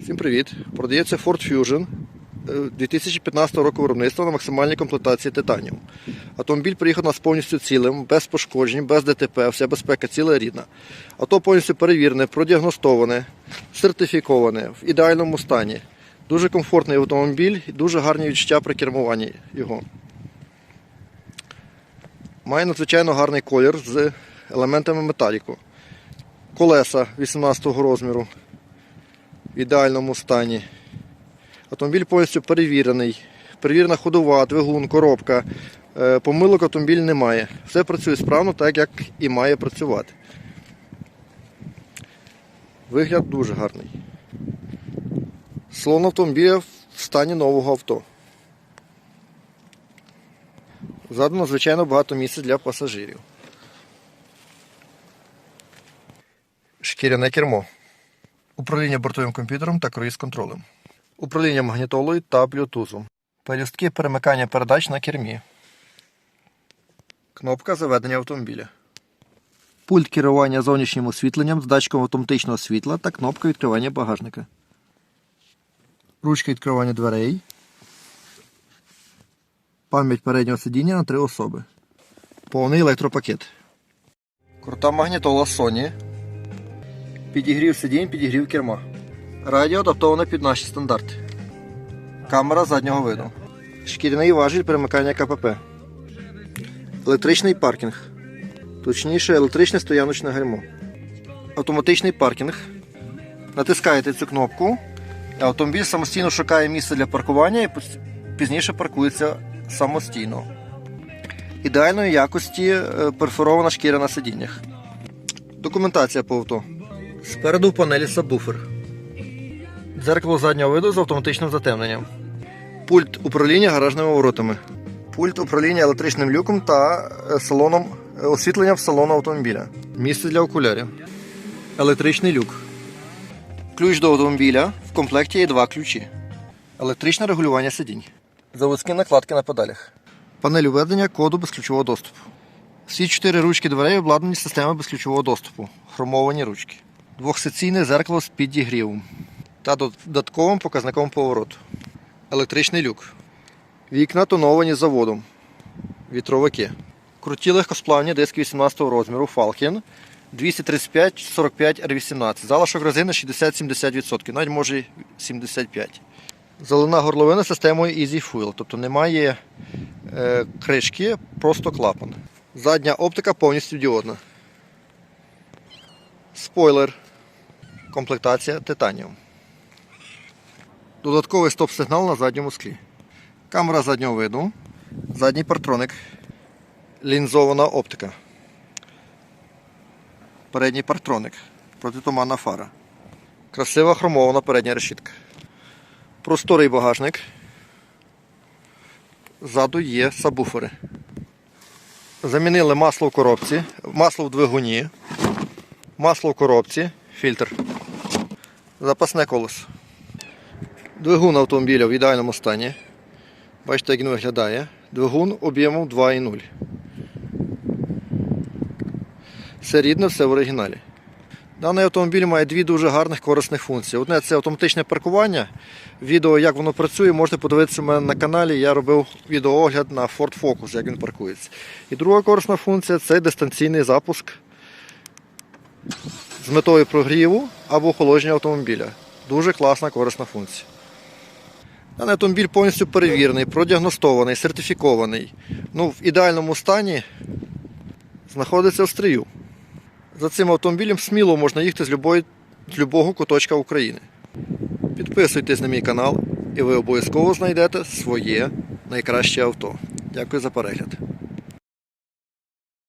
Всім привіт! Продається Ford Fusion е, 2015 року виробництва на максимальній комплектації титаніум. Автомобіль приїхав нас повністю цілим, без пошкоджень, без ДТП, вся безпека ціла рідна. Авто повністю перевірене, продіагностоване, сертифіковане, в ідеальному стані. Дуже комфортний автомобіль і дуже гарні відчуття при кермуванні його. Має надзвичайно гарний колір з елементами металіку. Колеса 18 розміру в ідеальному стані. Автомобіль повністю перевірений. Перевірена ходова, двигун, коробка. Е, Помилок автомобіль немає. Все працює справно, так як і має працювати. Вигляд дуже гарний. Салон автомобіля в стані нового авто. Задано, звичайно, багато місця для пасажирів. Шкіряне кермо. Управління бортовим комп'ютером та круїз-контролем. Управління магнітолою та блютузом. Пелюстки перемикання передач на кермі. Кнопка заведення автомобіля. Пульт керування зовнішнім освітленням з датчиком автоматичного світла та кнопка відкривання багажника. Ручка відкривання дверей. Пам'ять переднього сидіння на три особи. Повний електропакет. Крута магнітола Sony. Підігрів сидінь, підігрів керма. Радіо адаптоване під наші стандарти. Камера заднього виду. Шкіряний важіль перемикання КПП. Електричний паркінг. Точніше, електричне стояночне гальмо. Автоматичний паркінг. Натискаєте цю кнопку. Автомобіль самостійно шукає місце для паркування і пізніше паркується самостійно. Ідеальної якості е, перфорована шкіра на сидіннях. Документація по авто. Спереду в панелі сабвуфер. Дзеркало заднього виду з автоматичним затемненням. Пульт управління гаражними воротами. Пульт управління електричним люком та е, салоном е, освітленням салону автомобіля. Місце для окулярів. Електричний люк. Ключ до автомобіля. В комплекті є два ключі. Електричне регулювання сидінь. Заводські накладки на педалях. Панель уведення коду безключового доступу. Всі чотири ручки дверей обладнані системою безключового доступу. Хромовані ручки. Двохсекційне зеркало з підігрівом та додатковим показником повороту. Електричний люк. Вікна тоновані заводом. Вітровики. Круті легкосплавні диски 18 розміру Falcon 235-45 R18. Залишок резини 60-70%, навіть може 75%. Залина горловина системою Easy Fuel, тобто немає е, кришки, просто клапан. Задня оптика повністю діодна. Спойлер. Комплектація титаніум. Додатковий стоп-сигнал на задньому склі. Камера заднього виду. Задній партроник. Лінзована оптика. Передній партроник. Протитуманна фара. Красива хромована передня решітка. Просторий багажник. Ззаду є сабвуфери. Замінили масло в коробці, масло в двигуні, масло в коробці, фільтр, запасне колесо. Двигун автомобіля в ідеальному стані. Бачите, як він виглядає. Двигун об'ємом 2,0. Все рідне, все в оригіналі. Даний автомобіль має дві дуже гарних корисних функції. Одне це автоматичне паркування. Відео, як воно працює, можете подивитися у мене на каналі. Я робив відеоогляд на Ford Focus, як він паркується. І друга корисна функція це дистанційний запуск з метою прогріву або охолодження автомобіля. Дуже класна корисна функція. Даний автомобіль повністю перевірений, продіагностований, сертифікований. Ну, в ідеальному стані знаходиться в стрію. За цим автомобілем сміло можна їхати з, любої, з любого куточка України. Підписуйтесь на мій канал і ви обов'язково знайдете своє найкраще авто. Дякую за перегляд.